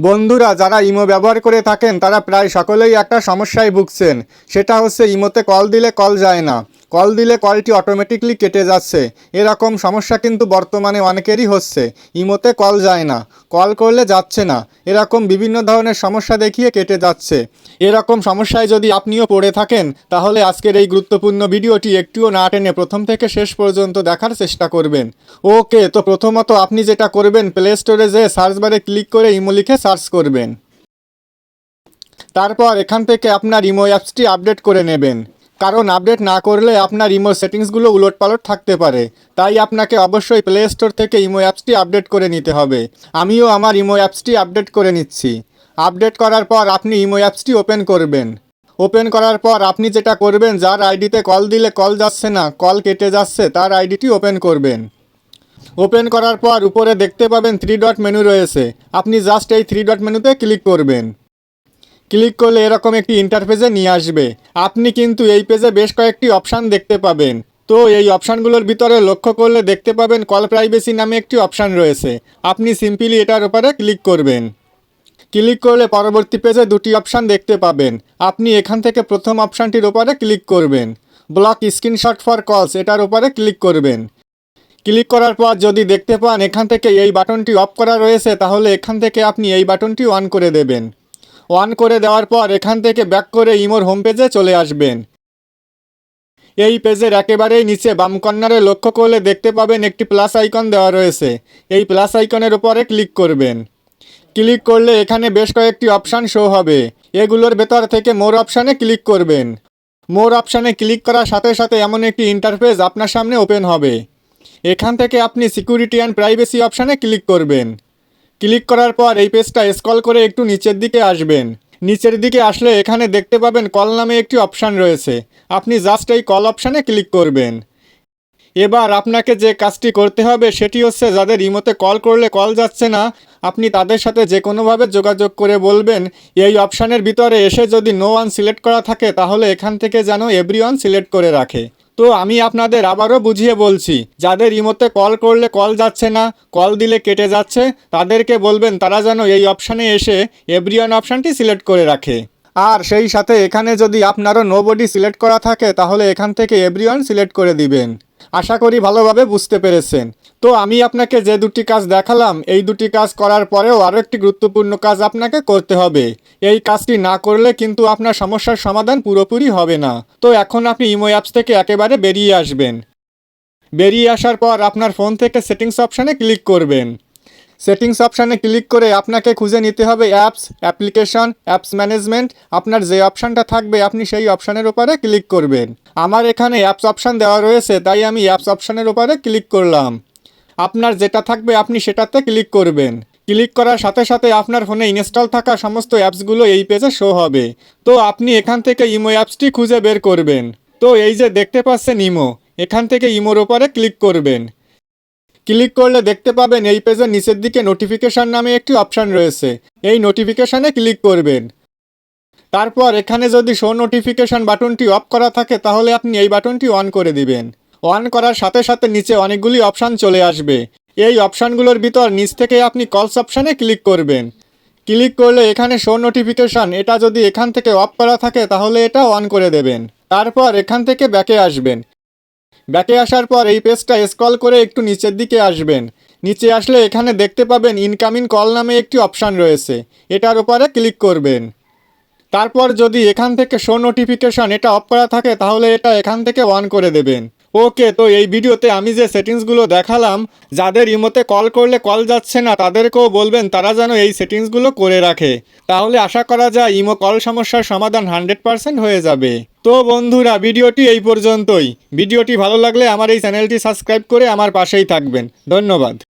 বন্ধুরা, যারা ইমো ব্যবহার করে থাকেন, তারা প্রায় সকলেই একটা সমস্যায় ভুগছেন। সেটা হচ্ছে, ইমোতে কল দিলে কল যায় না। কল দিলে কলটি অটোমেটিকলি কেটে যাচ্ছে। এরকম সমস্যা কিন্তু বর্তমানে অনেকেরই হচ্ছে। ইমোতে কল যায় না, কল করলে যাচ্ছে না। এরকম বিভিন্ন ধরনের সমস্যা দেখিয়ে কেটে যাচ্ছে। এরকম সমস্যায় যদি আপনিও পড়ে থাকেন, তাহলে আজকের এই গুরুত্বপূর্ণ ভিডিওটি একটুও না টেনে প্রথম থেকে শেষ পর্যন্ত দেখার চেষ্টা করবেন। ওকে, তো প্রথমত আপনি যেটা করবেন প্লে স্টোরে যেয়ে সার্চ বারে ক্লিক করে ইমো লিখে সার্চ করবেন। তারপর এখান থেকে আপনার ইমো অ্যাপসটি আপডেট করে নেবেন। কারণ আপডেট না করলে আপনার ইমো সেটিংসগুলো উলটপালট থাকতে পারে। তাই আপনাকে অবশ্যই প্লে স্টোর থেকে ইমো অ্যাপসটি আপডেট করে নিতে হবে। আমিও আমার ইমো অ্যাপসটি আপডেট করে নিচ্ছি। আপডেট করার পর আপনি ইমো অ্যাপসটি ওপেন করবেন। ওপেন করার পর আপনি যেটা করবেন, যার আইডিতে কল দিলে কল যাচ্ছে না, কল কেটে যাচ্ছে, তার আইডিটি ওপেন করবেন। ওপেন করার পর উপরে দেখতে পাবেন থ্রি ডট মেনু রয়েছে। আপনি জাস্ট এই থ্রি ডট মেনুতে ক্লিক করবেন। ক্লিক করলে এরকম একটি ইন্টারফেসে নিয়ে আসবে। আপনি কিন্তু এই পেজে বেশ কয়েকটি অপশান দেখতে পাবেন। তো এই অপশানগুলোর ভিতরে লক্ষ্য করলে দেখতে পাবেন কল প্রাইভেসি নামে একটি অপশান রয়েছে। আপনি সিম্পলি এটার উপরে ক্লিক করবেন। ক্লিক করলে পরবর্তী পেজে দুটি অপশান দেখতে পাবেন। আপনি এখান থেকে প্রথম অপশানটির উপরে ক্লিক করবেন। ব্লক স্ক্রিনশট ফর কলস এটার উপরে ক্লিক করবেন। ক্লিক করার পর যদি দেখতে পান এখান থেকে এই বাটনটি অফ করা রয়েছে, তাহলে এখান থেকে আপনি এই বাটনটি অন করে দেবেন। অন করে দেওয়ার পর এখান থেকে ব্যাক করে ইমোর হোম পেজে চলে আসবেন। এই পেজের একেবারেই নিচে বাম কর্নারে লক্ষ্য করলে দেখতে পাবেন একটি প্লাস আইকন দেওয়া রয়েছে। এই প্লাস আইকনের উপরে ক্লিক করবেন। ক্লিক করলে এখানে বেশ কয়েকটি অপশান শো হবে। এগুলোর ভেতর থেকে মোর অপশানে ক্লিক করবেন। মোর অপশানে ক্লিক করার সাথে সাথে এমন একটি ইন্টারফেস আপনার সামনে ওপেন হবে। এখান থেকে আপনি সিকিউরিটি অ্যান্ড প্রাইভেসি অপশানে ক্লিক করবেন। ক্লিক করার পর এই পেজটা স্ক্রল করে একটু নিচের দিকে আসবেন। নিচের দিকে আসলে এখানে দেখতে পাবেন কল নামে একটি অপশান রয়েছে। আপনি জাস্ট এই কল অপশানে ক্লিক করবেন। এবার আপনাকে যে কাজটি করতে হবে সেটি হচ্ছে যাদের ইমোতে কল করলে কল যাচ্ছে না, আপনি তাদের সাথে যে কোনোভাবে যোগাযোগ করে বলবেন, এই অপশানের ভিতরে এসে যদি নো ওয়ান সিলেক্ট করা থাকে তাহলে এখান থেকে যেন এভরি ওয়ান সিলেক্ট করে রাখে। তো আমি আপনাদের আবারও বুঝিয়ে বলছি, যাদের ইমোতে কল করলে কল যাচ্ছে না, কল দিলে কেটে যাচ্ছে, তাদেরকে বলবেন তারা যেন এই অপশানে এসে এভরিওয়ান অপশানটি সিলেক্ট করে রাখে। আর সেই সাথে এখানে যদি আপনারও নো বডি সিলেক্ট করা থাকে, তাহলে এখান থেকে এভরিওয়ান সিলেক্ট করে দিবেন। আশা করি ভালোভাবে বুঝতে পেরেছেন। তো আমি আপনাকে যে দুটি কাজ দেখালাম, এই দুটি কাজ করার পরেও আরও একটি গুরুত্বপূর্ণ কাজ আপনাকে করতে হবে। এই কাজটি না করলে কিন্তু আপনার সমস্যার সমাধান পুরোপুরি হবে না। তো এখন আপনি ইমো অ্যাপস থেকে একেবারে বেরিয়ে আসবেন। বেরিয়ে আসার পর আপনার ফোন থেকে সেটিংস অপশানে ক্লিক করবেন। সেটিংস অপশানে ক্লিক করে আপনাকে খুঁজে নিতে হবে অ্যাপস, অ্যাপ্লিকেশন, অ্যাপস ম্যানেজমেন্ট। আপনার যে অপশানটা থাকবে, আপনি সেই অপশানের উপরে ক্লিক করবেন। আমার এখানে অ্যাপস অপশান দেওয়া রয়েছে, তাই আমি অ্যাপস অপশানের উপরে ক্লিক করলাম। আপনার যেটা থাকবে, আপনি সেটাতে ক্লিক করবেন। ক্লিক করার সাথে সাথে আপনার ফোনে ইনস্টল থাকা সমস্ত অ্যাপসগুলো এই পেজে শো হবে। তো আপনি এখান থেকে ইমো অ্যাপসটি খুঁজে বের করবেন। তো এই যে দেখতে পাচ্ছেন ইমো, এখান থেকে ইমোর ওপরে ক্লিক করবেন। ক্লিক করলে দেখতে পাবেন এই পেজের নিচের দিকে নোটিফিকেশান নামে একটি অপশান রয়েছে। এই নোটিফিকেশানে ক্লিক করবেন। তারপর এখানে যদি শো নোটিফিকেশান বাটনটি অফ করা থাকে, তাহলে আপনি এই বাটনটি অন করে দিবেন। অন করার সাথে সাথে নিচে অনেকগুলি অপশান চলে আসবে। এই অপশানগুলোর ভিতর নিচ থেকে আপনি কলস অপশানে ক্লিক করবেন। ক্লিক করলে এখানে শো নোটিফিকেশান এটা যদি এখান থেকে অফ করা থাকে, তাহলে এটা অন করে দেবেন। তারপর এখান থেকে ব্যাকে আসবেন। ব্যাকে আসার পর এই পেজটা স্ক্রল করে একটু নিচের দিকে আসবেন। নিচে আসলে এখানে দেখতে পাবেন ইনকামিং কল নামে একটি অপশান রয়েছে। এটার উপরে ক্লিক করবেন। তারপর যদি এখান থেকে শো নোটিফিকেশান এটা অফ করা থাকে, তাহলে এটা এখান থেকে অন করে দেবেন। ওকে, তো এই ভিডিওতে আমি যে সেটিংসগুলো দেখালাম, যাদের ইমোতে কল করলে কল যাচ্ছে না, তাদেরকেও বলবেন তারা যেন এই সেটিংসগুলো করে রাখে। তাহলে আশা করা যায় ইমো কল সমস্যার সমাধান হান্ড্রেড পারসেন্ট হয়ে যাবে। তো বন্ধুরা, ভিডিওটি এই পর্যন্তই। ভিডিওটি ভালো লাগলে আমার এই চ্যানেলটি সাবস্ক্রাইব করে আমার পাশেই থাকবেন। ধন্যবাদ।